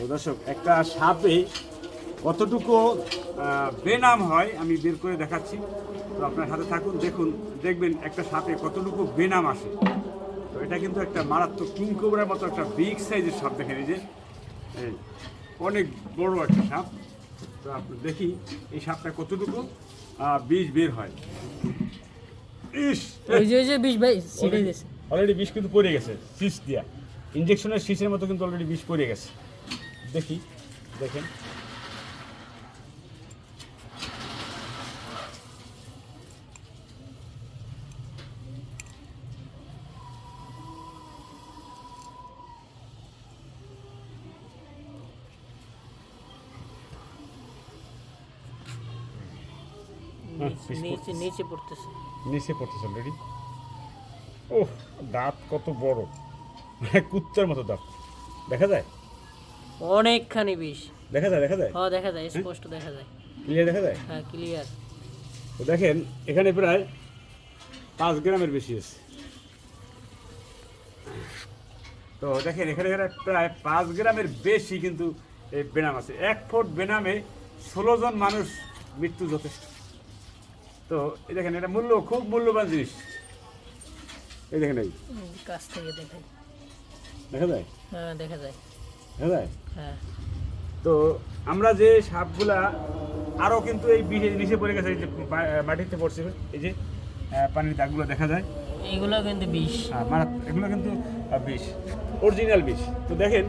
তো দর্শক একটা সাপে কতটুকু বেনাম হয় আমি বের করে দেখাচ্ছি। তো আপনার হাতে থাকুন দেখুন দেখবেন একটা সাপে কতটুকু বেনাম আসে। তো এটা কিন্তু একটা মারাত্মক কিংকোবরার মতো একটা বিগ সাইজের সাপ দেখেন এই যে। অনেক বড় একটা সাপ। তো আপনি দেখি এই সাপটা কতটুকু বিষ বের হয়। ইস বিষ ভাই অলরেডি বিষ কিন্তু পড়ে গেছে শীষ দিয়া। ইঞ্জেকশনের শীষের মতো কিন্তু অলরেডি বিষ পড়ে গেছে। দেখি দেখেন। নিচে পড়তেছে। নিচে পড়তেছে। নিচে পড়তেছে অলরেডি ওহ দাঁত কত বড়। মানে কুত্তার মতো দাঁত। দেখা যায়? অনেকখানি বিষ। দেখা যায় দেখা যায়? হ্যাঁ দেখা যায় স্পষ্ট দেখা যায়। ক্লিয়ার দেখা যায়? হ্যাঁ ক্লিয়ার তো দেখেন এখানে প্রায় পাঁচ গ্রামের বেশি আছে। তো দেখেন এখানে প্রায় পাঁচ গ্রামের বেশি কিন্তু এই বেনাম আছে। এক ফুট বেনামে ষোলো জন মানুষ মৃত্যু যথেষ্ট। তো এই দেখেন এটা মূল্য খুব মূল্যবান জিনিস। এই দেখেন এই। কাছ থেকে দেখাই দেখা যায়? হ্যাঁ দেখা যায় দেখা যায়। হ্যাঁ তো আমরা যে সাপগুলা আরও কিন্তু এই নিচে পড়ে গেছে এই যে মাটিতে পড়ছে এই যে পানির দাগগুলো দেখা যায়। এগুলো কিন্তু বিষ। হ্যাঁ, মারাত্মক এগুলো কিন্তু বিষ অরিজিনাল বিষ। তো দেখেন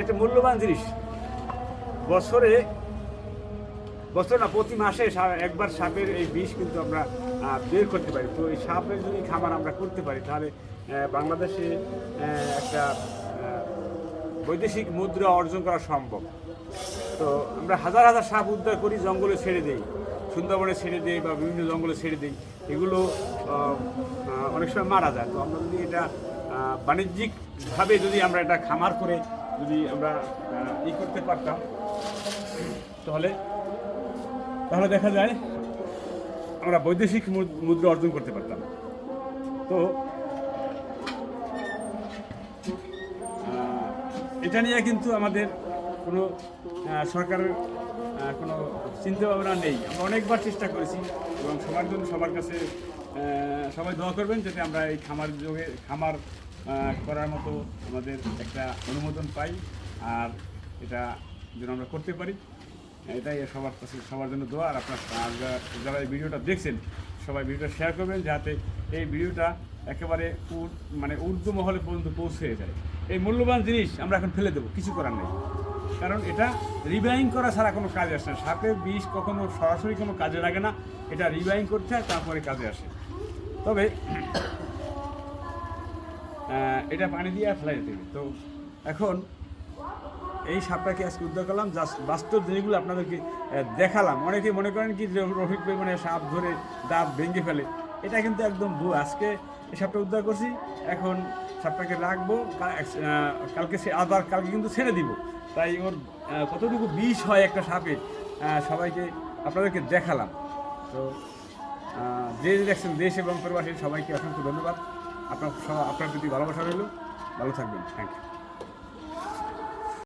একটা মূল্যবান জিনিস। বছরে বছর না প্রতি মাসে একবার সাপের এই বিষ কিন্তু আমরা বের করতে পারি। তো এই সাপের যদি খামার আমরা করতে পারি, তাহলে বাংলাদেশে একটা বৈদেশিক মুদ্রা অর্জন করা সম্ভব। তো আমরা হাজার হাজার সাপ উদ্ধার করি, জঙ্গলে ছেড়ে দিই। সুন্দরবনে ছেড়ে দিই বা বিভিন্ন জঙ্গলে ছেড়ে দিই। এগুলো অনেক সময় মারা যায়। তো আমরা যদি এটা বাণিজ্যিকভাবে যদি আমরা এটা খামার করে যদি আমরা ই করতে পারতাম, তাহলে তাহলে দেখা যায় আমরা বৈদেশিক মুদ্রা অর্জন করতে পারতাম। তো এটা নিয়ে কিন্তু আমাদের কোনো সরকারের কোনো চিন্তা ভাবনা নেই। আমরা অনেকবার চেষ্টা করেছি এবং সবার জন্য সবার কাছে সবাই দোয়া করবেন যাতে আমরা এই খামার যোগে, খামার করার মতো আমাদের একটা অনুমোদন পাই আর এটা যেন আমরা করতে পারি। এটাই সবার কাছে, সবার জন্য দোয়া। আর আপনার যারা এই ভিডিওটা দেখছেন, সবাই ভিডিওটা শেয়ার করবেন যাতে এই ভিডিওটা একেবারে মানে উর্দু মহলে পর্যন্ত পৌঁছে যায়। এই মূল্যবান জিনিস আমরা এখন ফেলে দেবো, কিছু করার নেই। কারণ এটা রিবাইং করা ছাড়া কোনো কাজে আসে না। সাথে বিষ কখনো সরাসরি কোনো কাজে লাগে না। এটা রিবাইং করতে হয়, তারপরে কাজে আসে। তবে এটা পানি দিয়ে দিতে হবে। তো এখন এই সাপটাকে আজকে উদ্ধার করলাম? জাস্ট বাস্তব জিনিসগুলো আপনাদেরকে দেখালাম। অনেকে মনে করেন কি যে রফিক মানে সাপ ধরে দাঁত ভেঙে ফেলে। এটা কিন্তু একদম ভুল। আজকে এই সাপটা উদ্ধার করছি। এখন সাপটাকে রাখব। কালকে সে, আবার কালকে কিন্তু ছেড়ে দিব। তাই ওর কতটুকু বিষ হয় একটা সাপে সবাইকে আপনাদেরকে দেখালাম। তো যে দেখছেন দেশ এবং প্রবাসী, সবাইকে অসংখ্য ধন্যবাদ। আপনার আপনার প্রতি ভালোবাসা রইল। ভালো থাকবেন। Thank you